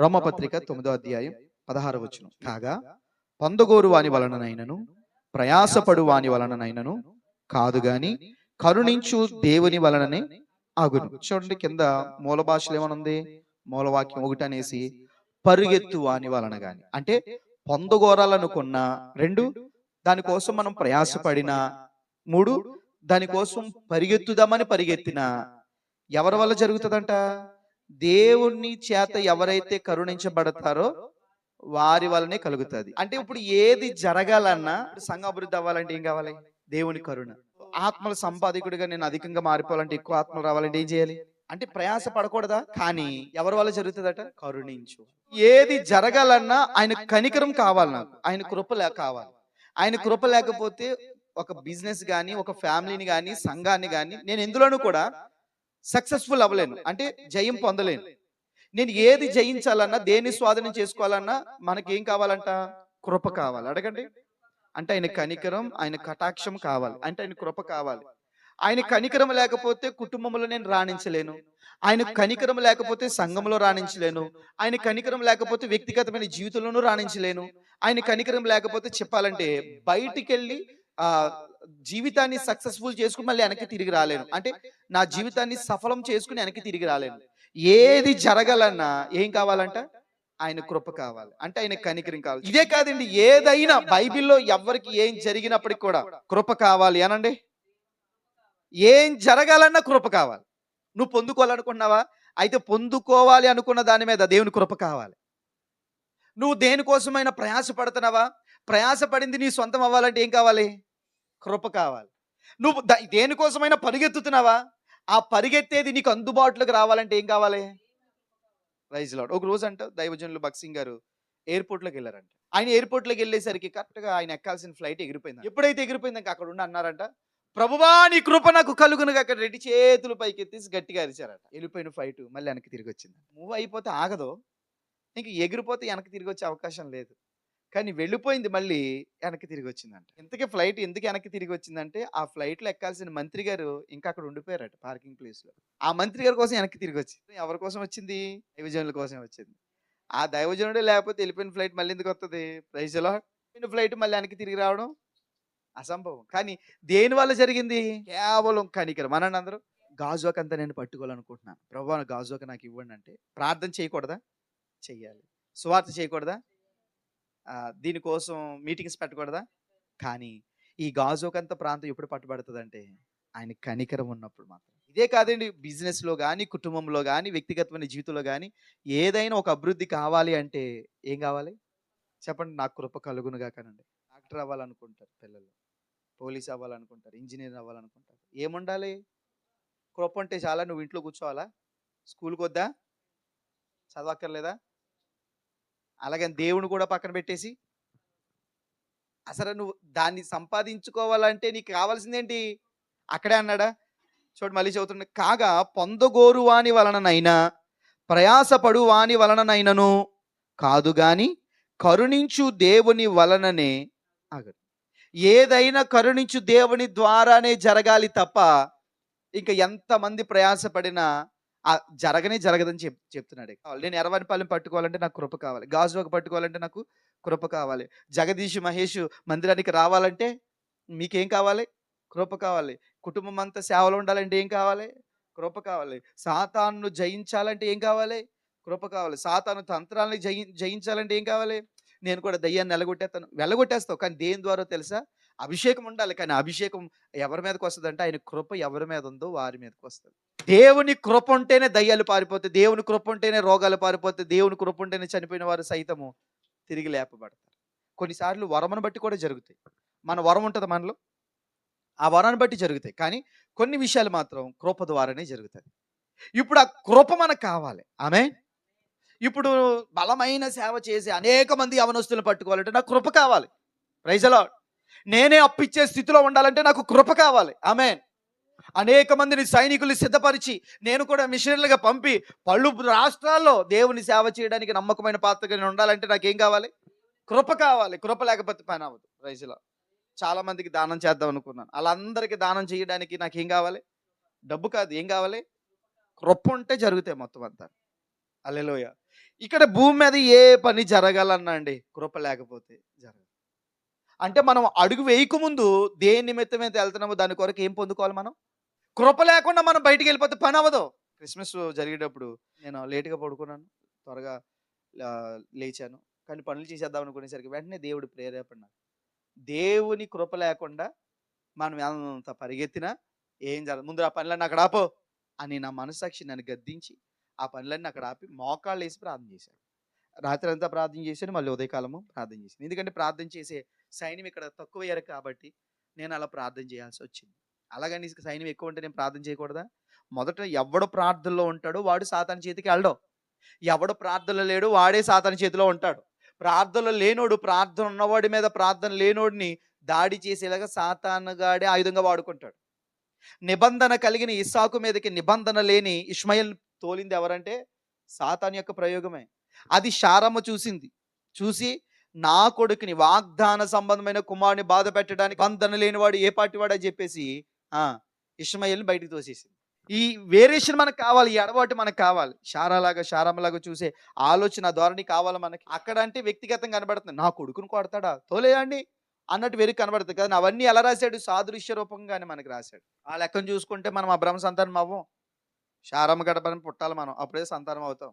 రోమపత్రిక తొమ్మిదో అధ్యాయం పదహార వచనం. కాగా పొందగోరు వాని వలననైనను ప్రయాసపడు వాని వలననైనను కాదు గాని కరుణించు దేవుని వలననే ఆగును. చూడండి కింద మూల భాషలు ఏమనుంది? మూలవాక్యం ఒకటి అనేసి పరుగెత్తు వాని వలన గాని. అంటే పొందగోరాలనుకున్న రెండు దానికోసం మనం ప్రయాసపడిన మూడు దానికోసం పరిగెత్తుదామని పరిగెత్తిన ఎవరి వల్ల జరుగుతుందంట? దేవుని చేత ఎవరైతే కరుణించబడతారో వారి వల్లనే కలుగుతుంది. అంటే ఇప్పుడు ఏది జరగాలన్నా సంఘ అభివృద్ధి అవ్వాలంటే ఏం కావాలి? దేవుని కరుణ. ఆత్మల సంపాదకుడిగా నేను అధికంగా మారిపోవాలంటే ఎక్కువ ఆత్మలు రావాలంటే ఏం చేయాలి? అంటే ప్రయాస పడకూడదా? కానీ ఎవరి వల్ల జరుగుతుందట? కరుణించు. ఏది జరగాలన్నా ఆయన కనికరం కావాలి నాకు. ఆయన కృప లే కావాలి. ఆయన కృప లేకపోతే ఒక బిజినెస్ కానీ ఒక ఫ్యామిలీని కానీ సంఘాన్ని కానీ నేను ఎందులోనూ కూడా సక్సెస్ఫుల్ అవ్వలేను. అంటే జయం పొందలేను. నేను ఏది జయించాలన్నా దేన్ని స్వాధీనం చేసుకోవాలన్నా మనకి ఏం కావాలంట? కృప కావాలి. అడగండి. అంటే ఆయన కనికరం ఆయన కటాక్షం కావాలి. అంటే ఆయన కృప కావాలి. ఆయన కనికరం లేకపోతే కుటుంబంలో నేను రాణించలేను. ఆయన కనికరం లేకపోతే సంఘంలో రాణించలేను. ఆయన కనికరం లేకపోతే వ్యక్తిగతమైన జీవితంలోనూ రాణించలేను. ఆయన కనికరం లేకపోతే చెప్పాలంటే బయటికి వెళ్ళి ఆ జీవితాన్ని సక్సెస్ఫుల్ చేసుకుని మళ్ళీ వెనక్కి తిరిగి రాలేను. అంటే నా జీవితాన్ని సఫలం చేసుకుని వెనక్కి తిరిగి రాలేను. ఏది జరగాలన్నా ఏం కావాలంట? ఆయన కృప కావాలి. అంటే ఆయన కనికరం కావాలి. ఇదే కాదండి ఏదైనా బైబిల్లో ఎవరికి ఏం జరిగినప్పటికి కూడా కృప కావాలి అనండి. ఏం జరగాలన్నా కృప కావాలి. నువ్వు పొందుకోవాలనుకున్నావా అయితే పొందుకోవాలి అనుకున్న దాని మీద దేవుని కృప కావాలి. నువ్వు దేనికోసమైనా ప్రయాస పడుతున్నావా ప్రయాస పడింది నీ సొంతం అవ్వాలంటే ఏం కావాలి? కృప కావాలి. నువ్వు దేనికోసమైనా పరిగెత్తుతున్నావా? ఆ పరిగెత్తేది నీకు అందుబాటులోకి రావాలంటే ఏం కావాలి? రైజ్ లాడ్ ఒక రోజు అంట దైవజనులు భక్సింగ్ గారు ఎయిర్పోర్ట్లోకి వెళ్ళారంట. ఆయన ఎయిర్పోర్ట్లోకి వెళ్ళేసరికి కరెక్ట్గా ఆయన ఎక్కాల్సిన ఫ్లైట్ ఎగిరిపోయింది ఎప్పుడైతే ఎగిరిపోయింది అక్కడ ఉండి అన్నారంట ప్రభువా నీ కృప నాకు కలుగునుగా అక్కడ రెడ్డి చేతులు పైకి గట్టిగా అరిచారట. వెళ్ళిపోయిన ఫ్లైట్ మళ్ళీ వెనక్కి తిరిగి వచ్చింది మూవ్ అయిపోతే ఆగదు. నీకు ఎగిరిపోతే వెనక్కి తిరిగి వచ్చే అవకాశం లేదు. కానీ వెళ్ళిపోయింది మళ్ళీ వెనక్కి తిరిగి వచ్చిందంట. ఇంతకీ ఫ్లైట్ ఎందుకు వెనక్కి తిరిగి వచ్చిందంటే ఆ ఫ్లైట్లో ఎక్కాల్సిన మంత్రి గారు ఇంకా అక్కడ ఉండిపోయారట పార్కింగ్ ప్లేస్లో. ఆ మంత్రి గారి కోసం వెనక్కి తిరిగి వచ్చింది. ఎవరి కోసం వచ్చింది? దైవజనుల కోసం వచ్చింది. ఆ దైవజనుడే లేకపోతే వెళ్ళిపోయిన ఫ్లైట్ మళ్ళీ ఎందుకు వస్తుంది ప్రైజ్లో ఫ్లైట్ మళ్ళీ వెనక్కి తిరిగి రావడం? అసంభవం. కానీ దేని వల్ల జరిగింది? కేవలం కనికరం. అనండి అందరూ గాజువాక అంతా నేను పట్టుకోవాలనుకుంటున్నాను. ప్రభు గాజువాక నాకు ఇవ్వండి అంటే ప్రార్థన చేయకూడదా? చెయ్యాలి. సువార్త చేయకూడదా? దీనికోసం మీటింగ్స్ పెట్టకూడదా? కానీ ఈ గాజోకంత ప్రాంతం ఎప్పుడు పట్టుబడుతుందంటే ఆయన కనికరం ఉన్నప్పుడు మాత్రం. ఇదే కాదండి బిజినెస్లో కానీ కుటుంబంలో కానీ వ్యక్తిగతమైన జీవితంలో కానీ ఏదైనా ఒక అభివృద్ధి కావాలి అంటే ఏం కావాలి? చెప్పండి నాకు కృప కలుగునుగా కానండి. డాక్టర్ అవ్వాలనుకుంటారు పిల్లలు పోలీస్ అవ్వాలనుకుంటారు ఇంజనీర్ అవ్వాలనుకుంటారు. ఏముండాలి? కృప అంటే చాలా నువ్వు ఇంట్లో కూర్చోవాలా? స్కూల్కి వద్దా చదవక్కర్లేదా? అలాగని దేవుని కూడా పక్కన పెట్టేసి అసలు నువ్వు దాన్ని సంపాదించుకోవాలంటే నీకు కావాల్సిందేంటి? అక్కడే అన్నాడా? చూడు మళ్ళీ చదువుతున్నా కాగా పొందగోరు వాని వలననైనా ప్రయాసపడు వాని వలననైనను కాదు గాని కరుణించు దేవుని వలననే ఆగదు ఏదైనా కరుణించు దేవుని ద్వారానే జరగాలి తప్ప ఇంకా ఎంతమంది ప్రయాసపడినా జరగనే జరగదని చెప్ చెప్తున్నాడు. కావాలి. నేను ఎరవనిపాలెం పట్టుకోవాలంటే నాకు కృప కావాలి. గాజువాక పట్టుకోవాలంటే నాకు కృప కావాలి. జగదీష్ మహేష్ మందిరానికి రావాలంటే మీకేం కావాలి? కృప కావాలి. కుటుంబం అంతా సేవలో ఉండాలంటే ఏం కావాలి? కృప కావాలి. సాతాన్ను జయించాలంటే ఏం కావాలి? కృప కావాలి. సాతాను తంత్రాలను జయి జయించాలంటే ఏం కావాలి? నేను కూడా దయ్యాన్ని వెళ్ళగొట్టేస్తాను వెళ్ళగొట్టేస్తావు కానీ దేని ద్వారా తెలుసా? అభిషేకం ఉండాలి. కానీ అభిషేకం ఎవరి మీదకి వస్తుంది అంటే ఆయన కృప ఎవరి మీద ఉందో వారి మీదకి వస్తుంది. దేవుని కృప ఉంటేనే దయ్యాలు పారిపోతాయి దేవుని కృప ఉంటేనే రోగాలు పారిపోతాయి దేవుని కృప ఉంటేనే చనిపోయిన వారు సైతము తిరిగి లేపబడతారు. కొన్నిసార్లు వరమును బట్టి కూడా జరుగుతాయి. మన వరం ఉంటుంది మనలో. ఆ వరాన్ని బట్టి జరుగుతాయి. కానీ కొన్ని విషయాలు మాత్రం కృప ద్వారానే జరుగుతాయి. ఇప్పుడు ఆ కృప మనకు కావాలి. ఆమె ఇప్పుడు బలమైన సేవ చేసి అనేక మంది యవనస్తులను పట్టుకోవాలంటే నాకు కృప కావాలి. ప్రైజలో నేనే అప్పిచ్చే స్థితిలో ఉండాలంటే నాకు కృప కావాలి. ఆమె అనేక మందిని సైనికులు సిద్ధపరిచి నేను కూడా మిషనరీలుగా పంపి పలు రాష్ట్రాల్లో దేవుని సేవ చేయడానికి నమ్మకమైన పాత్రగా నేను ఉండాలంటే నాకేం కావాలి? కృప కావాలి. కృప లేకపోతే పని అవ్వదు. రైజులో చాలా మందికి దానం చేద్దాం అనుకున్నాను. వాళ్ళందరికీ దానం చేయడానికి నాకేం కావాలి? డబ్బు కాదు. ఏం కావాలి? కృప ఉంటే జరుగుతాయి మొత్తం అంతా. అల్లెలోయ ఇక్కడ భూమి మీద ఏ పని జరగాలన్నా అండి కృప లేకపోతే జరగదు. అంటే మనం అడుగు వేయకముందు దేని నిమిత్తం అయితే వెళ్తున్నామో దాని కొరకు ఏం పొందుకోవాలి మనం? కృప లేకుండా మనం బయటికి వెళ్ళిపోతే పని అవ్వదు. క్రిస్మస్ జరిగేటప్పుడు నేను లేట్గా పడుకున్నాను. త్వరగా లేచాను. కానీ పనులు చేసేద్దాం అనుకునేసరికి వెంటనే దేవుడు ప్రేరేపణ. దేవుని కృప లేకుండా మనం ఎంత పరిగెత్తినా ఏం జరగదు. ముందు ఆ పనులన్నీ అక్కడ ఆపో అని నా మనసాక్షి నన్ను గద్దించి ఆ పనులన్నీ అక్కడ ఆపి మోకాళ్ళు వేసి ప్రార్థన చేశాను రాత్రి అంతా ప్రార్థన చేశాను మళ్ళీ ఉదయకాలము ప్రార్థన చేశాను ఎందుకంటే ప్రార్థన చేసే సైన్యం ఇక్కడ తక్కువ అయ్యారు కాబట్టి నేను అలా ప్రార్థన చేయాల్సి వచ్చింది. అలాగని సైన్యం ఎక్కువ ఉంటే నేను ప్రార్థన చేయకూడదా? మొదట ఎవడు ప్రార్థనలో ఉంటాడో వాడు సాతాని చేతికి వెళ్ళడం. ఎవడు ప్రార్థనలో లేడు వాడే సాతాని చేతిలో ఉంటాడు. ప్రార్థనలో లేనోడు ప్రార్థన ఉన్నవాడి మీద ప్రార్థన లేనోడిని దాడి చేసేలాగా సాతానుగాడే ఆయుధంగా వాడుకుంటాడు. నిబంధన కలిగిన ఇస్సాకు మీదకి నిబంధన లేని ఇష్మయల్ తోలింది ఎవరంటే సాతాన్ యొక్క ప్రయోగమే. అది శారమ్మ చూసింది. చూసి నా కొడుకుని వాగ్దాన సంబంధమైన కుమారుని బాధ పెట్టడానికి బంధన లేనివాడు ఏ పార్టీ వాడని చెప్పేసి ఆ ఇష్మయల్ని బయటికి తోసేసింది. ఈ వేరియేషన్ మనకు కావాలి ఈ అడవాటు మనకు కావాలి. షారాలాగా షారామలాగా చూసే ఆలోచన ధోరణి కావాలి మనకి? అక్కడ అంటే వ్యక్తిగతంగా కనబడుతుంది. నా కొడుకుని కొడతాడా? తోలేయండి అన్నట్టు వెరికి కనబడుతుంది కదా. అవన్నీ ఎలా రాశాడు? సాదృశ్య రూపంగానే మనకి రాశాడు. ఆ లెక్కను చూసుకుంటే మనం ఆ బ్రహ్మ సంతానం అవ్వం. శారమ్మ గడపని పుట్టాలి మనం. అప్పుడే సంతానం అవుతాం.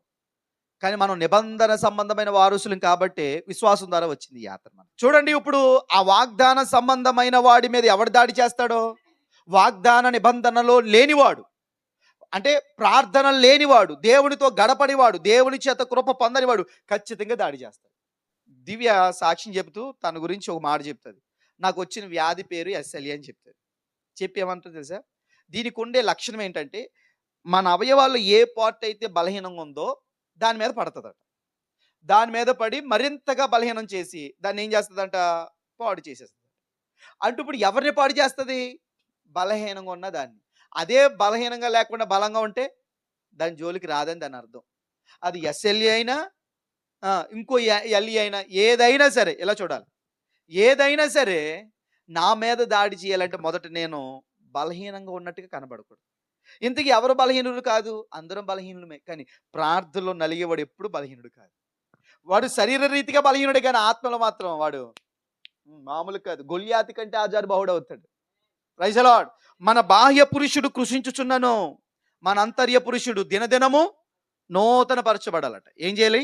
కానీ మనం నిబంధన సంబంధమైన వారసులం కాబట్టి విశ్వాసం ద్వారా వచ్చింది ఈ యాత్ర మనం చూడండి ఇప్పుడు ఆ వాగ్దాన సంబంధమైన వాడి మీద ఎవడు దాడి చేస్తాడో? వాగ్దాన నిబంధనలో లేనివాడు. అంటే ప్రార్థన లేనివాడు దేవునితో గడపడివాడు దేవుని చేత కృప పొందనివాడు ఖచ్చితంగా దాడి చేస్తాడు. దివ్య సాక్ష్యం చెబుతూ తన గురించి ఒక మాట చెప్తుంది. నాకు వచ్చిన వ్యాధి పేరు ఎస్ఎల్ఏ అని చెప్తుంది. చెప్పి ఏమంటుంది తెలుసా? దీనికి ఉండే లక్షణం ఏంటంటే మన అవయవాల్లో ఏ పార్ట్ అయితే బలహీనంగా ఉందో దాని మీద పడుతుందట. దాని మీద పడి మరింతగా బలహీనం చేసి దాన్ని ఏం చేస్తుందంట? పాడు చేసేస్తుంది. అంటూ ఇప్పుడు ఎవరిని పాడు చేస్తుంది? బలహీనంగా ఉన్న దాన్ని. అదే బలహీనంగా లేకుండా బలంగా ఉంటే దాని జోలికి రాదని దాని అర్థం. అది ఎస్ఎల్ఏ అయినా ఇంకో ఎల్ఈ అయినా ఏదైనా సరే ఇలా చూడాలి. ఏదైనా సరే నా మీద దాడి చేయాలంటే మొదట నేను బలహీనంగా ఉన్నట్టుగా కనబడకూడదు. ఇంతకీ ఎవరు బలహీనుడు కాదు? అందరం బలహీనులమే. కానీ ప్రార్థనలో నలిగేవాడు ఎప్పుడు బలహీనుడు కాదు. వాడు శరీర రీతిగా బలహీనుడే కానీ ఆత్మలో మాత్రం వాడు మామూలు కాదు. గొల్యాతి కంటే ఆజారు బాహుడు అవుతాడు. రైజలాడ్ మన బాహ్య పురుషుడు కృషించుచున్నను. మన అంతర్య పురుషుడు దినదినము నూతన పరచబడాలట ఏం చేయాలి?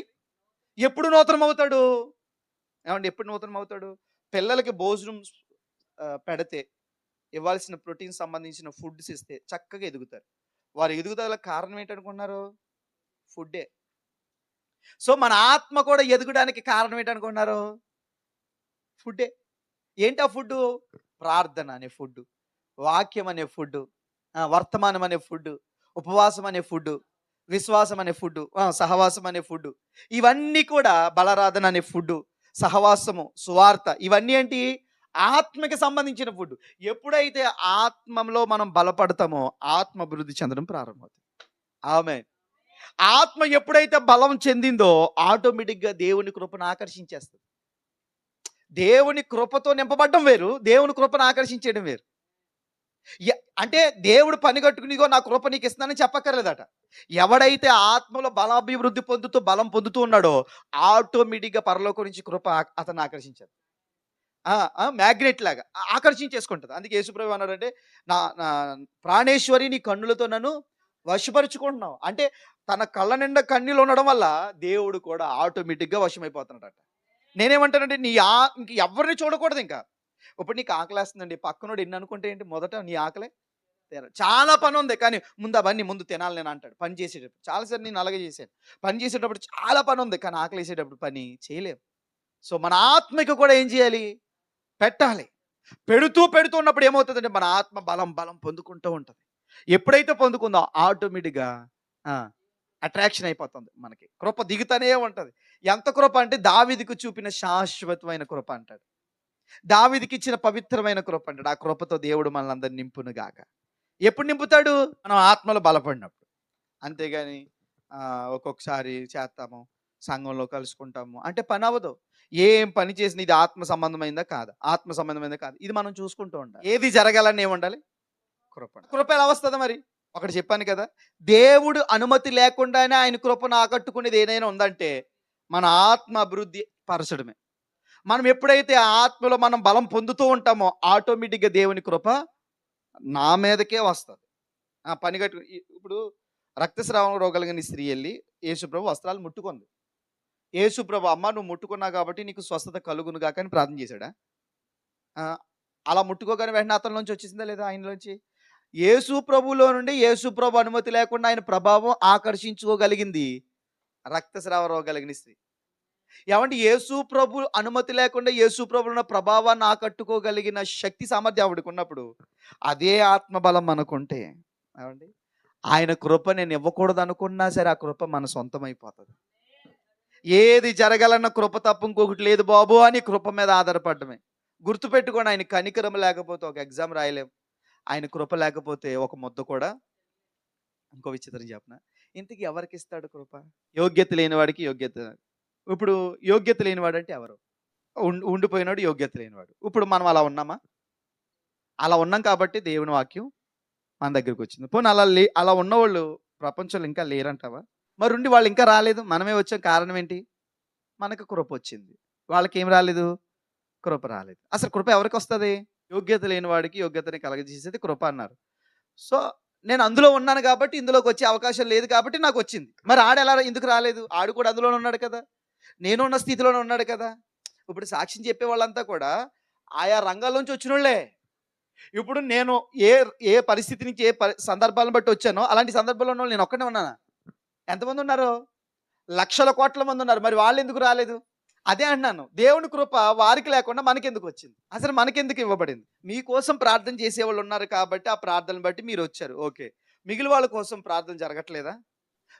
ఎప్పుడు నూతనం అవుతాడు ఏమండి ఎప్పుడు నూతనం అవుతాడు పిల్లలకి భోజనం పెడితే ఇవ్వాల్సిన ప్రోటీన్ సంబంధించిన ఫుడ్స్ ఇస్తే చక్కగా ఎదుగుతారు. వారు ఎదుగుదల కారణం ఏంటనుకున్నారు? ఫుడ్డే. సో మన ఆత్మ కూడా ఎదగడానికి కారణం ఏంటనుకున్నారు? ఫుడ్డే. ఏంటి ఆ ఫుడ్ ప్రార్థన అనే ఫుడ్ వాక్యం అనే ఫుడ్ వర్తమానం అనే ఫుడ్ ఉపవాసం అనే ఫుడ్ విశ్వాసం అనే ఫుడ్ సహవాసం అనే ఫుడ్ ఇవన్నీ కూడా బలరాధన అనే ఫుడ్ సహవాసము సువార్త. ఇవన్నీ ఏంటి? ఆత్మకి సంబంధించిన ఫుడ్. ఎప్పుడైతే ఆత్మలో మనం బలపడతామో ఆత్మ అభివృద్ధి చెందడం ప్రారంభమవుతుంది. ఆమె ఆత్మ ఎప్పుడైతే బలం చెందిందో ఆటోమేటిక్గా దేవుని కృపను ఆకర్షించేస్తుంది. దేవుని కృపతో నింపబడడం వేరు దేవుని కృపను ఆకర్షించడం వేరు. ఎ- అంటే దేవుడు పని కట్టుకునిగో నా కృప నీకు ఇస్తానని చెప్పక్కర్లేదట. ఎవడైతే ఆత్మలో బలాభివృద్ధి పొందుతూ బలం పొందుతూ ఉన్నాడో ఆటోమేటిక్గా పరలోకం నుంచి కృప అతను ఆకర్షించారు మ్యాగ్నెట్ లాగా ఆకర్షించేసుకుంటుంది. అందుకే యేసుప్రభు అన్నాడంటే నా నా ప్రాణేశ్వరి నీ కన్నులతో నన్ను వశపరుచుకుంటున్నావు. అంటే తన కళ్ళ నిండా కన్నీళ్ళు ఉండడం వల్ల దేవుడు కూడా ఆటోమేటిక్గా వశమైపోతున్నాడట. నేనేమంటానంటే నీ ఆ ఇంక ఎవరిని చూడకూడదు ఇంకా. ఇప్పుడు నీకు ఆకలేస్తుందండి పక్కనోడు ఎన్ని అనుకుంటే ఏంటి? మొదట నీ ఆకలే చాలా పని ఉంది. కానీ ముందు అవన్నీ ముందు తినాలి నేను అంటాడు. పని చేసేటప్పుడు. చాలాసార్లు నేను అలాగే చేశాను. పని చేసేటప్పుడు చాలా పని ఉంది. కానీ ఆకలేసేటప్పుడు పని చేయలేము సో మన ఆత్మకి కూడా ఏం చేయాలి? పెట్టాలి. పెడుతూ పెడుతూ ఉన్నప్పుడు ఏమవుతుందంటే మన ఆత్మ బలం బలం పొందుకుంటూ ఉంటుంది. ఎప్పుడైతే పొందుకుందో ఆటోమేటిక్గా అట్రాక్షన్ అయిపోతుంది మనకి. కృప దిగుతూనే ఉంటుంది. ఎంత కృప అంటే దావిదికి చూపిన శాశ్వతమైన కృప అంటాడు. దావిదికి ఇచ్చిన పవిత్రమైన కృప అంటాడు. ఆ కృపతో దేవుడు మనల్ని అందరిని నింపును గాక. ఎప్పుడు నింపుతాడు? మనం ఆత్మలో బలపడినప్పుడు. అంతేగాని ఒక్కొక్కసారి చేస్తాము సంఘంలో కలుసుకుంటాము. అంటే పని అవ్వదు. ఏం పని చేసిన ఇది ఆత్మ సంబంధమైందా కాదా? ఆత్మ సంబంధమైందా కాదు? ఇది మనం చూసుకుంటూ ఉండాలి. ఏది జరగాలని ఏముండాలి కృప కృప ఎలా వస్తుంది మరి? ఒకటి చెప్పాను కదా దేవుడు అనుమతి లేకుండానే ఆయన కృపను ఆకట్టుకునేది ఏదైనా ఉందంటే మన ఆత్మ అభివృద్ధి పరచడమే. మనం ఎప్పుడైతే ఆత్మలో మనం బలం పొందుతూ ఉంటామో ఆటోమేటిక్గా దేవుని కృప నా మీదకే వస్తుంది. ఆ పని కట్టు ఇప్పుడు రక్తస్రావం రోగం కలిగిన స్త్రీ వెళ్ళి యేసుప్రభు వస్త్రాలు ముట్టుకుంది. యేసుప్రభు అమ్మ నువ్వు ముట్టుకున్నావు కాబట్టి నీకు స్వస్థత కలుగును గాక అని ప్రార్థన చేశాడా? అలా ముట్టుకోగానే వెంటనే అతనిలోంచి వచ్చేసిందా లేదా ఆయనలోంచి యేసు ప్రభులో నుండి యేసు ప్రభు అనుమతి లేకుండా ఆయన ప్రభావం ఆకర్షించుకోగలిగింది. రక్తస్రావ రోగం కలిగిన స్త్రీ. ఏమంటే యేసు ప్రభు అనుమతి లేకుండా యేసు ప్రభులో ఉన్న ప్రభావాన్ని ఆకట్టుకోగలిగిన శక్తి సామర్థ్యం ఆవిడకు ఉన్నప్పుడు అదే ఆత్మబలం అనుకుంటే ఏమండి? ఆయన కృప నేను ఇవ్వకూడదు అనుకున్నా సరే ఆ కృప మన సొంతం అయిపోతుంది ఏది జరగాలన్న కృప తప్ప ఇంకొకటి లేదు బాబు అని కృప మీద ఆధారపడమే గుర్తుపెట్టుకోండి ఆయన కనికరం లేకపోతే ఒక ఎగ్జామ్ రాయలేం. ఆయన కృప లేకపోతే ఒక ముద్ద కూడా ఇంకో విచిత్రం చెప్పిన. ఇంతకీ ఎవరికి ఇస్తాడు కృప? యోగ్యత లేని వాడికి యోగ్యత. ఇప్పుడు యోగ్యత లేనివాడు అంటే ఎవరు? ఉండిపోయినాడు యోగ్యత లేనివాడు. ఇప్పుడు మనం అలా ఉన్నామా? అలా ఉన్నాం కాబట్టి దేవుని వాక్యం మన దగ్గరికి వచ్చింది. పోనీ అలా లే అలా ఉన్నవాళ్ళు ప్రపంచంలో ఇంకా లేరంటావా? మరి ఉండి వాళ్ళు ఇంకా రాలేదు. మనమే వచ్చాం. కారణం ఏంటి మనకు కృప వచ్చింది. వాళ్ళకి ఏం రాలేదు? కృప రాలేదు. అసలు కృప ఎవరికి వస్తుంది యోగ్యత లేని వాడికి యోగ్యతని కలగజేసేది కృప అన్నారు. సో నేను అందులో ఉన్నాను కాబట్టి ఇందులోకి వచ్చే అవకాశం లేదు కాబట్టి నాకు వచ్చింది. మరి ఆడు ఎలా ఎందుకు రాలేదు? ఆడు కూడా అందులోనే ఉన్నాడు కదా. నేను ఉన్న స్థితిలోనే ఉన్నాడు కదా. ఇప్పుడు సాక్ష్యం చెప్పే వాళ్ళంతా కూడా ఆయా రంగాల్లోంచి వచ్చిన వాళ్ళే ఇప్పుడు నేను ఏ ఏ పరిస్థితి నుంచి ఏ సందర్భాలను బట్టి వచ్చానో అలాంటి సందర్భంలో ఉన్న వాళ్ళు నేను ఒక్కనే ఉన్నానా? ఎంతమంది ఉన్నారు? లక్షల కోట్ల మంది ఉన్నారు. మరి వాళ్ళు ఎందుకు రాలేదు? అదే అంటున్నాను దేవుని కృప వారికి లేకుండా మనకెందుకు వచ్చింది? అసలు మనకెందుకు ఇవ్వబడింది? మీకోసం ప్రార్థన చేసేవాళ్ళు ఉన్నారు కాబట్టి ఆ ప్రార్థన బట్టి మీరు వచ్చారు. ఓకే. మిగిలిన వాళ్ళ కోసం ప్రార్థన జరగట్లేదా?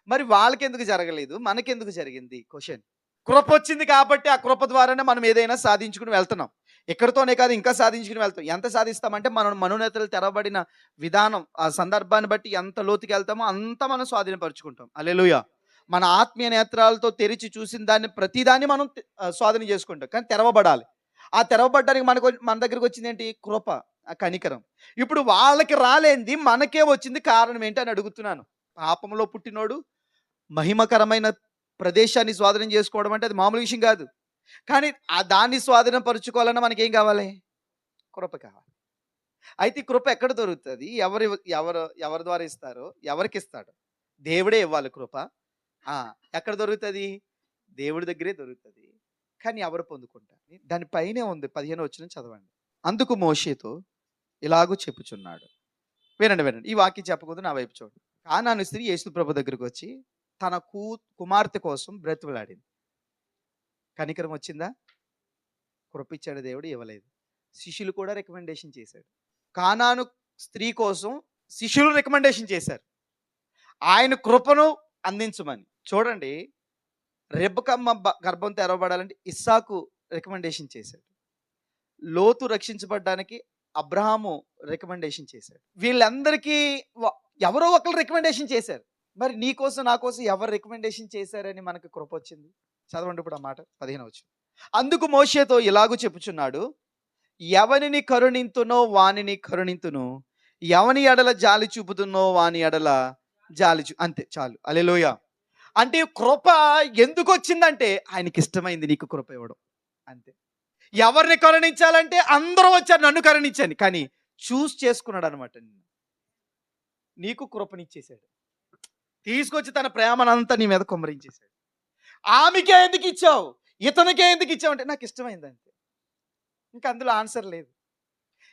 మరి వాళ్ళకెందుకు జరగలేదు? మనకెందుకు జరిగింది? క్వశ్చన్ కృప వచ్చింది కాబట్టి ఆ కృప ద్వారానే మనం ఏదైనా సాధించుకుని వెళ్తున్నాం. ఇక్కడితోనే కాదు ఇంకా సాధించుకుని వెళ్తాం. ఎంత సాధిస్తామంటే మనం మనోనేతలు తెరవబడిన విధానం ఆ సందర్భాన్ని బట్టి ఎంత లోతుకి వెళ్తామో అంత మనం స్వాధీనపరుచుకుంటాం. అలెలుయ మన ఆత్మీయ నేత్రాలతో తెరిచి చూసిన దాన్ని ప్రతిదాన్ని మనం స్వాధీనం చేసుకుంటాం. కానీ తెరవబడాలి. ఆ తెరవబడ్డానికి మనకు మన దగ్గరికి వచ్చింది ఏంటి? కృప ఆ కనికరం. ఇప్పుడు వాళ్ళకి రాలేంది మనకే వచ్చింది కారణం ఏంటి అని అడుగుతున్నాను. పాపంలో పుట్టినోడు మహిమకరమైన ప్రదేశాన్ని స్వాధీనం చేసుకోవడం అంటే అది మామూలు విషయం కాదు. కానీ ఆ దాన్ని స్వాధీనం పరుచుకోవాలన్నా కావాలి? కృప కావాలి. అయితే కృప ఎక్కడ దొరుకుతుంది? ఎవరు ఎవరు ఎవరి ద్వారా ఇస్తారో? ఎవరికి ఇస్తాడు? దేవుడే ఇవ్వాలి కృప. ఎక్కడ దొరుకుతుంది? దేవుడి దగ్గరే దొరుకుతుంది. కానీ ఎవరు పొందుకుంటారు? దానిపైనే ఉంది. పదిహేను వచ్చిన చదవండి. అందుకు మోషేతో ఇలాగూ చెప్పుచున్నాడు. వినండి వినండి. ఈ వాక్యం చెప్పకూడదు నా వైపు చూడండి. కానాను స్త్రీ యేసు ప్రభు దగ్గరకు వచ్చి తన కూ కుమార్తె కోసం బ్రతుకులాడింది. కనికరం వచ్చిందా? కృపించాడు దేవుడు ఇవ్వలేదు. శిష్యులు కూడా రికమెండేషన్ చేశాడు. కానాను స్త్రీ కోసం శిష్యులు రికమెండేషన్ చేశారు. ఆయన కృపను అందించమని. చూడండి రెబ్బకమ్మ బ- గర్భం తెరవబడాలంటే ఇస్సాకు రికమెండేషన్ చేశాడు. లోతు రక్షించబడ్డానికి అబ్రహాము రికమెండేషన్ చేశాడు. వీళ్ళందరికీ ఎవరో ఒకరు రికమెండేషన్ చేశారు. మరి నీ కోసం నా కోసం ఎవరు రికమెండేషన్ చేశారని మనకు కృప వచ్చింది? చదవండి ఇప్పుడు ఆ మాట పదిహేను వచ్చి అందుకు మోషేతో ఇలాగూ చెప్పుచున్నాడు ఎవనిని కరుణింతునో వానిని కరుణింతును ఎవని ఎడల జాలి చూపుతున్నో వాని ఎడల జాలి చూ అంతే చాలు. అలెలోయ అంటే కృప ఎందుకు వచ్చిందంటే ఆయనకి ఇష్టమైంది నీకు కృప ఇవ్వడం. అంతే. ఎవరిని కరుణించాలంటే అందరూ వచ్చారు నన్ను కరుణించండి. కానీ చూస్ చేసుకున్నాడు అనమాట నీకు కృపనిచ్చేశాడు. తీసుకొచ్చి తన ప్రేమనంతా నీ మీద కుమ్మరించేశాడు. ఆమెకే ఎందుకు ఇచ్చావు? ఇతనికే ఎందుకు ఇచ్చావు? అంటే నాకు ఇష్టమైంది అంతే. ఇంకా అందులో ఆన్సర్ లేదు.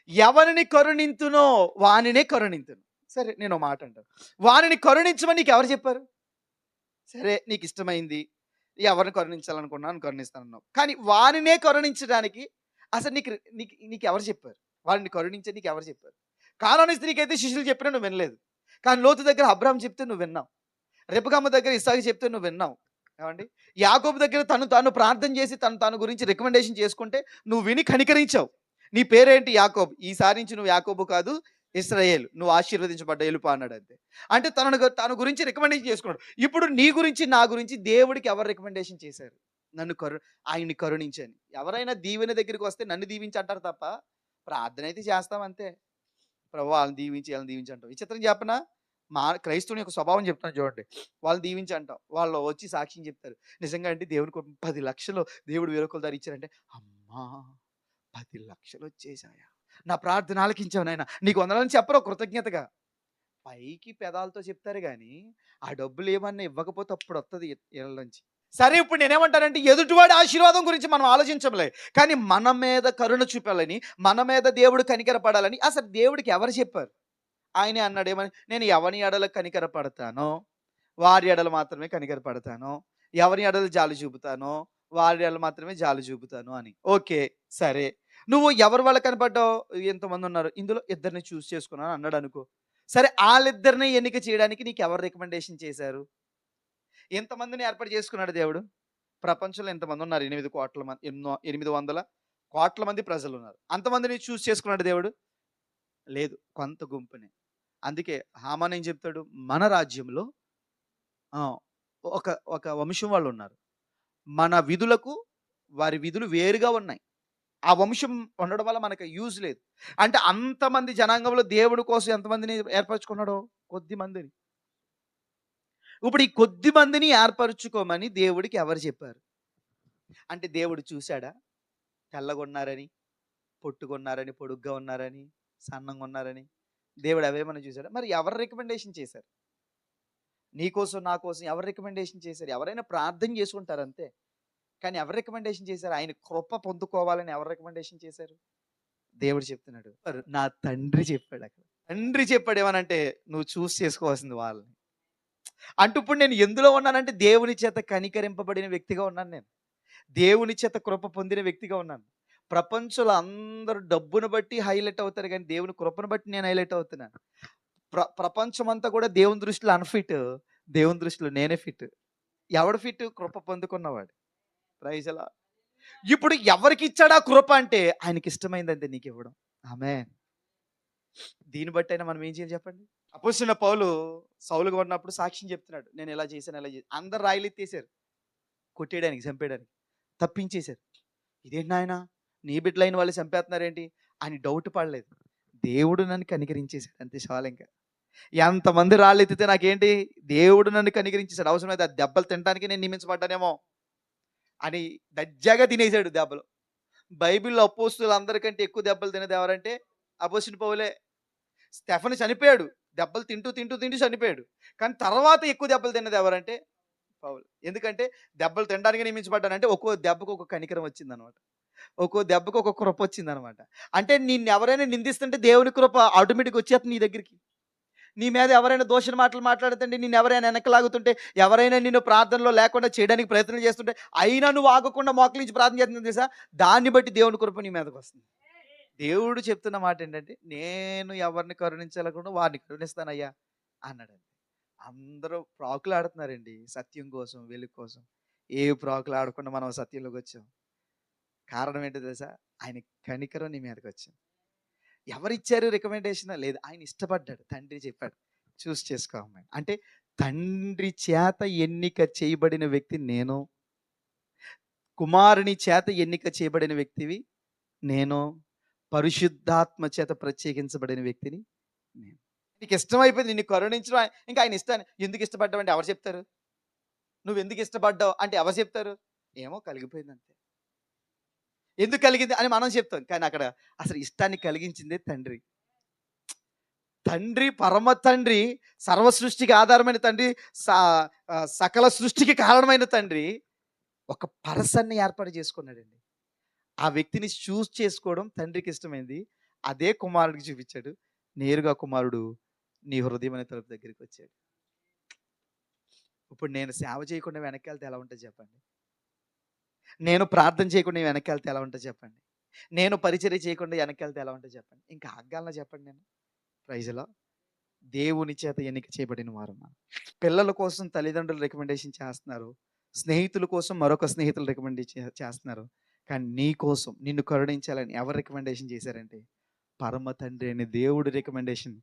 ఎవరిని కరుణింతునో వానినే కరుణింతును. సరే నేను మాట అంటాను. వానిని కరుణించమని నీకు ఎవరు చెప్పారు? సరే నీకు ఇష్టమైంది. ఎవరిని కరుణించాలనుకున్నాను కరుణిస్తాను కానీ వానినే కరుణించడానికి అసలు నీకు నీకు నీకు ఎవరు చెప్పారు? వారిని కరుణించే నీకు ఎవరు చెప్పారు? కానూని స్త్రీకైతే శిష్యులు చెప్పినా నువ్వు వినలేదు. కానీ లోతు దగ్గర అబ్రాహం చెప్తే నువ్వు విన్నావు. రెపకమ్మ దగ్గర ఇసాకి చెప్తే నువ్వు విన్నావు. ఏమండి? యాకోబు దగ్గర తను తాను ప్రార్థన చేసి తను తన గురించి రికమెండేషన్ చేసుకుంటే నువ్వు విని కనికరించావు. నీ పేరేంటి యాకోబు? ఈసారి నుంచి నువ్వు యాకోబు కాదు ఇస్రాయేల్. నువ్వు ఆశీర్వదించబడ్డ ఎలుపు అన్నాడు అంతే. అంటే తనను తన గురించి రికమెండేషన్ చేసుకున్నాడు. ఇప్పుడు నీ గురించి నా గురించి దేవుడికి ఎవరు రికమెండేషన్ చేశారు? నన్ను కరు ఆయన్ని కరుణించని. ఎవరైనా దీవెన దగ్గరికి వస్తే నన్ను దీవించి అంటారు తప్ప ప్రార్థన అయితే చేస్తాం అంతే. ప్రభు వాళ్ళని దీవించి వాళ్ళని దీవించి అంటాం విచిత్రం చెప్పనా? మా క్రైస్తవుని యొక్క స్వభావం చెప్తాను చూడండి. వాళ్ళు దీవించి అంటాం వాళ్ళు వచ్చి సాక్ష్యం చెప్తారు. నిజంగా అంటే దేవునికి పది లక్షలు దేవుడు వేరొకరు దారి ఇచ్చారంటే అమ్మా పది లక్షలు వచ్చేసాయా? నా ప్రార్థన ఆలకించావు నాయన. నీకు వందలని చెప్పరు కృతజ్ఞతగా? పైకి పెదాలతో చెప్తారు కానీ ఆ డబ్బులు ఏమన్నా ఇవ్వకపోతే అప్పుడు వస్తుంది ఇళ్ళ నుంచి. సరే ఇప్పుడు నేనేమంటానంటే ఎదుటివాడి ఆశీర్వాదం గురించి మనం ఆలోచించలే. కానీ మన మీద కరుణ చూపాలని మన మీద దేవుడు కనికరపడాలని అసలు దేవుడికి ఎవరు చెప్పారు? ఆయనే అన్నాడు ఏమని? నేను ఎవరి ఎడల కనికర పడతానో? వారి ఎడలు మాత్రమే కనికర పడతాను? ఎవరి ఎడలు జాలి చూపుతానో? వారి ఎడలు మాత్రమే జాలి చూపుతాను? అని. ఓకే సరే. నువ్వు ఎవరి వాళ్ళ కనపడ్డావు? ఎంతమంది ఉన్నారు. ఇందులో ఇద్దరిని చూస్ చేసుకున్నాను అన్నాడు అనుకో. సరే వాళ్ళిద్దరిని ఎన్నిక చేయడానికి నీకు ఎవరు రికమెండేషన్ చేశారు? ఎంతమందిని ఏర్పాటు చేసుకున్నాడు దేవుడు? ప్రపంచంలో ఎంతమంది ఉన్నారు? ఎనిమిది కోట్ల మంది ఎన్నో ఎనిమిది వందల కోట్ల మంది ప్రజలు ఉన్నారు. అంతమందిని చూస్ చేసుకున్నాడు దేవుడు? లేదు కొంత గుంపుని. అందుకే హామాన్ ఏం చెప్తాడు? మన రాజ్యంలో ఒక ఒక వంశం వాళ్ళు ఉన్నారు. మన విధులకు వారి విధులు వేరుగా ఉన్నాయి. ఆ వంశం ఉండడం వల్ల మనకు యూజ్ లేదు. అంటే అంతమంది జనాంగంలో దేవుడి కోసం ఎంతమందిని ఏర్పరచుకున్నాడో? కొద్ది మందిని. ఇప్పుడు ఈ కొద్ది మందిని ఏర్పరచుకోమని దేవుడికి ఎవరు చెప్పారు? అంటే దేవుడు చూశాడా? తెల్లగొన్నారని పొట్టుకున్నారని పొడుగ్గా ఉన్నారని సన్నంగా ఉన్నారని. దేవుడు అవేమని చూశాడు. మరి ఎవరు రికమెండేషన్ చేశారు? నీకోసం నా కోసం ఎవరు రికమెండేషన్ చేశారు? ఎవరైనా ప్రార్థన చేసుకుంటారు అంతే. కానీ ఎవరు రికమెండేషన్ చేశారు? ఆయన కృప పొందుకోవాలని ఎవరు రికమెండేషన్ చేశారు? దేవుడు చెప్తున్నాడు. నా తండ్రి చెప్పాడు అక్కడ. తండ్రి చెప్పాడు ఏమనంటే నువ్వు చూస్ చేసుకోవాల్సింది వాళ్ళని. అంటూ ఇప్పుడు నేను ఎందులో ఉన్నానంటే దేవుని చేత కనికరింపబడిన వ్యక్తిగా ఉన్నాను నేను. దేవుని చేత కృప పొందిన వ్యక్తిగా ఉన్నాను. ప్రపంచంలో అందరూ డబ్బును బట్టి హైలైట్ అవుతారు కానీ దేవుని కృపను బట్టి నేను హైలైట్ అవుతున్నాను. ప్ర ప్రపంచం అంతా కూడా దేవుని దృష్టిలో అన్ఫిట్ దేవుని దృష్టిలో నేనే ఫిట్. ఎవడు ఫిట్? కృప పొందుకున్నవాడు. ప్రైజ్ అలా. ఇప్పుడు ఎవరికి ఇచ్చాడా కృప అంటే ఆయనకి ఇష్టమైందంటే నీకు ఇవ్వడం. ఆమె దీన్ని బట్టి అయినా మనం ఏం చేయాలి చెప్పండి? అపోసిన పౌలు సౌలుగా ఉన్నప్పుడు సాక్ష్యం చెప్తున్నాడు. నేను ఎలా చేశాను ఎలా చేశాను అందరు రాయిలు ఎత్తేసారు. కొట్టేయడానికి చంపేయడానికి. తప్పించేశారు. ఇదేంటి నాయనా? నీ బిడ్డలైన వాళ్ళు చంపేస్తున్నారేంటి అని డౌట్ పడలేదు. దేవుడు నన్ను కనికరించేశాడు. అంతే చాలు ఇంకా. ఎంతమంది రాళ్ళు ఎత్తితే నాకేంటి? దేవుడు నన్ను కనికరించేశాడు. అవసరమైతే ఆ దెబ్బలు తినడానికి నేను నియమించబడ్డానేమో అని దజ్జాగా తినేశాడు దెబ్బలు. బైబిల్లో అపోస్తులు అందరికంటే ఎక్కువ దెబ్బలు తినేది ఎవరంటే? అపోసిన పౌలే. స్టెఫన్ చనిపోయాడు. దెబ్బలు తింటూ తింటూ తింటూ చనిపోయాడు. కానీ తర్వాత ఎక్కువ దెబ్బలు తిన్నది ఎవరంటే? పౌలు. ఎందుకంటే దెబ్బలు తినడానికి నియమించబడ్డానంటే ఒక్కో దెబ్బకు ఒక కనికరం వచ్చింది అనమాట ఒక్కో దెబ్బకు ఒక కృప వచ్చింది అనమాట అంటే నిన్ను ఎవరైనా నిందిస్తుంటే దేవుని కృప ఆటోమేటిక్ వచ్చేస్తుంది నీ దగ్గరికి. నీ మీద ఎవరైనా దోషణ మాటలు మాట్లాడుతుంటే నిన్ను ఎవరైనా వెనకలాగుతుంటే ఎవరైనా నిన్ను ప్రార్థనలో లేకుండా చేయడానికి ప్రయత్నం చేస్తుంటే అయినా నువ్వు ఆగకుండా మోకలించి ప్రార్థన చేస్తుంది తెలుసా? దాన్ని బట్టి దేవుని కృప నీ మీదకి వస్తుంది. దేవుడు చెప్తున్న మాట ఏంటంటే నేను ఎవరిని కరుణించాలకుండా వారిని కరుణిస్తానయ్యా అన్నాడు అందరూ ప్రాకులు ఆడుతున్నారండి సత్యం కోసం వెలుగు కోసం. ఏ ప్రాకులు ఆడకుండా మనం సత్యంలోకి వచ్చాం? కారణం ఏంటో తెలుసా? ఆయన కనికరం నీ మీదకి వచ్చింది. ఎవరిచ్చారు రికమెండేషన్? లేదు ఆయన ఇష్టపడ్డాడు. తండ్రి చెప్పాడు చూస్ చేసుకో అమ్మాయి. అంటే తండ్రి చేత ఎన్నిక చేయబడిన వ్యక్తి నేను. కుమారుని చేత ఎన్నిక చేయబడిన వ్యక్తివి నేను. పరిశుద్ధాత్మ చేత ప్రత్యేకించబడిన వ్యక్తిని నేను. నీకు ఇష్టమైపోయింది నిన్ను కరుణించడం ఇంకా ఆయన ఇష్టాన్ని ఎందుకు ఇష్టపడ్డావు అంటే ఎవరు చెప్తారు? నువ్వు ఎందుకు ఇష్టపడ్డావు అంటే ఎవరు చెప్తారు? ఏమో కలిగిపోయింది అంతే. ఎందుకు కలిగింది అని మనం చెప్తాం. కానీ అక్కడ అసలు ఇష్టాన్ని కలిగించిందే తండ్రి. తండ్రి పరమ తండ్రి సర్వ సృష్టికి ఆధారమైన తండ్రి స- సకల సృష్టికి కారణమైన తండ్రి ఒక పర్సన్ని ఏర్పాటు చేసుకున్నాడండి. ఆ వ్యక్తిని చూస్ చేసుకోవడం తండ్రికి ఇష్టమైంది. అదే కుమారుడికి చూపించాడు. నేరుగా కుమారుడు నీ హృదయం అనే తలుపు దగ్గరికి వచ్చాడు. ఇప్పుడు నేను సేవ చేయకుండా వెనక్కి వెళ్తే ఎలా ఉంటుంది చెప్పండి? నేను ప్రార్థన చేయకుండా వెనక్కి వెళ్తే ఎలా ఉంటుంది చెప్పండి. నేను పరిచర్య చేయకుండా వెనక్కి వెళ్తే ఎలా ఉంటుంది చెప్పండి. ఇంకా ఆగ్గాలన చెప్పండి నేను. ప్రైజ్లో దేవుని చేత ఎన్నిక చేయబడిన వారు పిల్లల కోసం తల్లిదండ్రులు రికమెండేషన్ చేస్తున్నారు. స్నేహితుల కోసం మరొక స్నేహితులు రికమెండ్ చేస్తున్నారు. కానీ నీ కోసం నిన్ను కరుణించాలని ఎవరు రికమెండేషన్ చేశారంటే పరమ తండ్రి అని దేవుడి రికమెండేషన్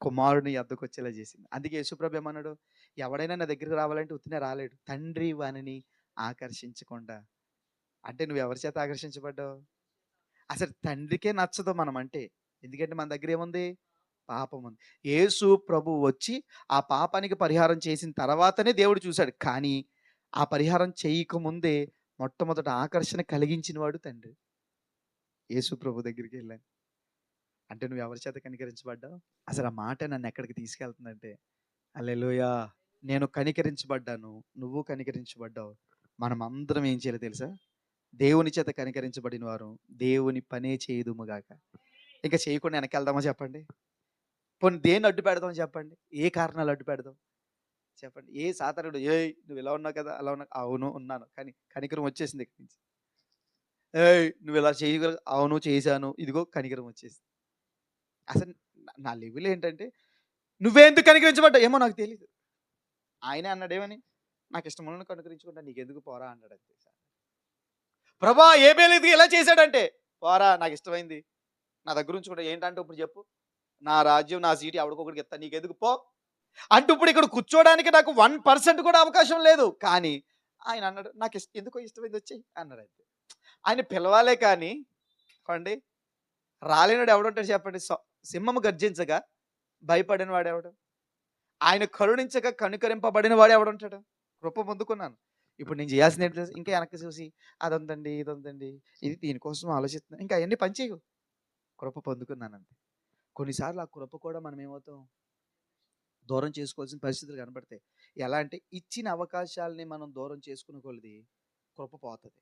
కుమారుని అద్దకు వచ్చేలా చేసింది. అందుకే యేసుప్రభు ఏమన్నాడు? ఎవడైనా నా దగ్గరికి రావాలంటే ఉత్తినే రాలేడు. తండ్రి వానిని ఆకర్షించకుండా. అంటే నువ్వు ఎవరి చేత ఆకర్షించబడ్డావు? అసలు తండ్రికే నచ్చదు మనం అంటే. ఎందుకంటే మన దగ్గర ఏముంది? పాపం ఉంది యేసు ప్రభు వచ్చి ఆ పాపానికి పరిహారం చేసిన తర్వాతనే దేవుడు చూశాడు. కానీ ఆ పరిహారం చేయకముందే మొట్టమొదట ఆకర్షణ కలిగించిన వాడు తండ్రి. యేసు ప్రభు దగ్గరికి వెళ్ళాను. అంటే నువ్వు ఎవరి చేత కనికరించబడ్డావు? అసలు ఆ మాట నన్ను ఎక్కడికి తీసుకెళ్తుందంటే అల్లెలుయా! నేను కనికరించబడ్డాను. నువ్వు కనికరించబడ్డావు. మనం అందరం ఏం చేయాలి తెలుసా? దేవుని చేత కనికరించబడిన వారు దేవుని పనే చేయదుముగాక ఇంకా చేయకుండా వెనకెళ్దామా చెప్పండి? పోనీ దేన్ని అడ్డు పెడదాం చెప్పండి? ఏ కారణాలు అడ్డు పెడదాం? చెప్పండి. ఏ సాతానుడు ఏ నువ్వు ఇలా ఉన్నావు కదా అలా ఉన్నావు అవును ఉన్నాను. కానీ కనికరం వచ్చేసింది ఇక్కడి నుంచి. ఏ నువ్వు ఇలా చేయగల అవును చేశాను. ఇదిగో కనికరం వచ్చేసింది. అసలు నా- లెవెల్ ఏంటంటే నువ్వేందుకు కనికరించబడ్డావు? ఏమో నాకు తెలియదు ఆయనే అన్నాడేమని నాకు ఇష్టం కనుకరించుకుంటా నీకెందుకు పోరా అన్నాడు అంతే సార్ ప్రభా ఏ బేలేదు ఎలా చేశాడంటే పోరా నాకు ఇష్టమైంది నా దగ్గర ఉంచుకుంటా ఏంటంటే ఇప్పుడు చెప్పు. నా రాజ్యం నా సీటు ఆవిడకొకటికి ఇస్తా నీకెందుకు? పో. అంటూ ఇప్పుడు ఇక్కడ కూర్చోడానికి నాకు వన్ పర్సెంట్ కూడా అవకాశం లేదు. కానీ ఆయన అన్నాడు నాకు ఇష్టం ఎందుకో ఇష్టమైంది వచ్చాయి అన్నాడు అయితే ఆయన పిలవాలే కానీ అండి రాలేనాడు ఎవడుంటాడు చెప్పండి? స- సింహము గర్జించగా భయపడిన వాడు ఎవడు ఆయన కరుణించగా కనుకరింపబడిన వాడు ఎవడుంటాడు? కృప పొందుకున్నాను. ఇప్పుడు నేను చేయాల్సింది ఏంటి తెలుసా? ఇంకా వెనక్కి చూసి అదంతండి ఇదంతండి ఇది దీనికోసం ఆలోచిస్తున్నా. ఇంకా అవన్నీ పనిచేయవు కృప పొందుకున్నాను అంతే. కొన్నిసార్లు ఆ కృప కూడా మనం ఏమవుతాం? దూరం చేసుకోవాల్సిన పరిస్థితులు కనబడతాయి. ఎలా అంటే ఇచ్చిన అవకాశాలని మనం దూరం చేసుకునే కొలది కృప పోతుంది.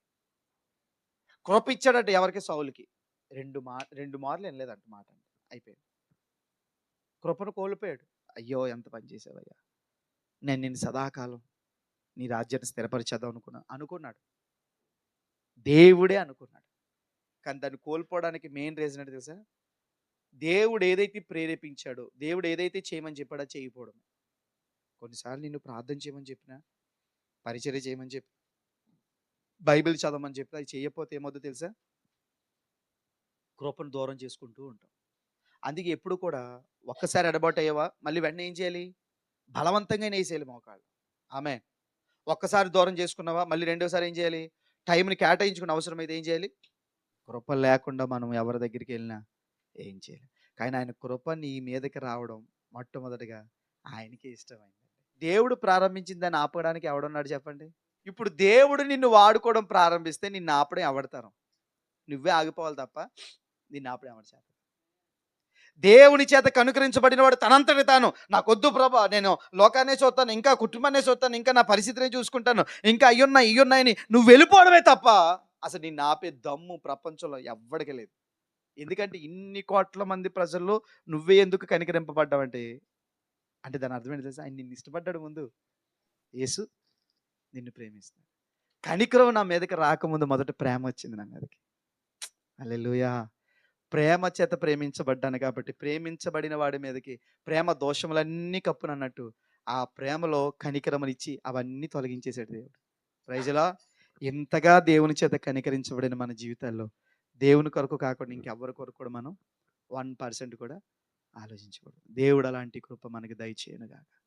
కృప ఇచ్చాడంటే ఎవరికి? సౌలుకి. రెండు మా రెండు మార్లు వినలేదంట మాట అంటే అయిపోయింది. కృపను కోల్పోయాడు. అయ్యో ఎంత పని చేసావయ్యా. నేను నిన్ను సదాకాలం నీ రాజ్యాన్ని స్థిరపరిచేద్దాం అనుకున్నా అనుకున్నాడు. దేవుడే అనుకున్నాడు. కానీ దాన్ని కోల్పోవడానికి మెయిన్ రీజన్ ఏంటి తెలుసా? దేవుడు ఏదైతే ప్రేరేపించాడో దేవుడు ఏదైతే చేయమని చెప్పాడో చేయకపోవడం కొన్నిసార్లు నిన్ను ప్రార్థన చేయమని చెప్పినా పరిచర్య చేయమని చెప్పి బైబిల్ చదవమని చెప్పి అది చేయకపోతే ఏమవుతుందో తెలుసా? కృపను దూరం చేసుకుంటూ ఉంటాం. అందుకే ఎప్పుడు కూడా ఒక్కసారి ఎడబాటు అయ్యావా? మళ్ళీ వెంటనే ఏం చేయాలి? బలవంతంగా వేసేయాలి మోకాళ్ళు ఆమె ఒక్కసారి దూరం చేసుకున్నావా? మళ్ళీ రెండోసారి ఏం చేయాలి? టైంని కేటాయించుకున్న అవసరం అయితే ఏం చేయాలి? కృప లేకుండా మనం ఎవరి దగ్గరికి వెళ్ళినా ఏం చేయాలి? కానీ ఆయన కృప నీ మీదకి రావడం మొట్టమొదటిగా ఆయనకి ఇష్టమైంది దేవుడు ప్రారంభించిన దాన్ని ఆపడానికి ఎవడున్నాడు చెప్పండి? ఇప్పుడు దేవుడు నిన్ను వాడుకోవడం ప్రారంభిస్తే నిన్ను ఆపడం ఎవడతారు నువ్వే ఆగిపోవాలి తప్ప నిన్ను ఆపడం ఎవడ చేస్తారు దేవుని చేత కనుకరించబడిన వాడు తనంతటి తాను. నాకొద్దు ప్రభా నేను లోకాన్నే చూస్తాను ఇంకా కుటుంబాన్నే చూస్తాను ఇంకా నా పరిస్థితిని చూసుకుంటాను ఇంకా అయ్యున్నాయి ఇయ్యున్నాయని నువ్వు వెళ్ళిపోవడమే తప్ప అసలు నిన్ను ఆపే దమ్ము ప్రపంచంలో ఎవ్వడికి లేదు. ఎందుకంటే ఇన్ని కోట్ల మంది ప్రజల్లో నువ్వే ఎందుకు కనికరింపబడ్డావంటే? అంటే దాని అర్థం ఏంటి తెలుసా? ఆయన నిన్ను ఇష్టపడ్డాడు ముందు. యేసు నిన్ను ప్రేమిస్తాడు. కనికరం నా మీదకి రాకముందు మొదట ప్రేమ వచ్చింది నా మీదకి. అల్లెలుయా ప్రేమ చేత ప్రేమించబడ్డాను కాబట్టి ప్రేమించబడిన వాడి మీదకి ప్రేమ దోషములన్నీ కప్పునన్నట్టు ఆ ప్రేమలో కనికరమనిచ్చి అవన్నీ తొలగించేశాడు దేవుడు. ప్రైజలా ఎంతగా దేవుని చేత కనికరించబడిన మన జీవితాల్లో దేవుని కొరకు కాకుండా ఇంకెవ్వరి కొరకు కూడా మనం వన్ పర్సెంట్ కూడా ఆలోచించకూడదు. దేవుడు అలాంటి కృప మనకి దయచేయనుగాక.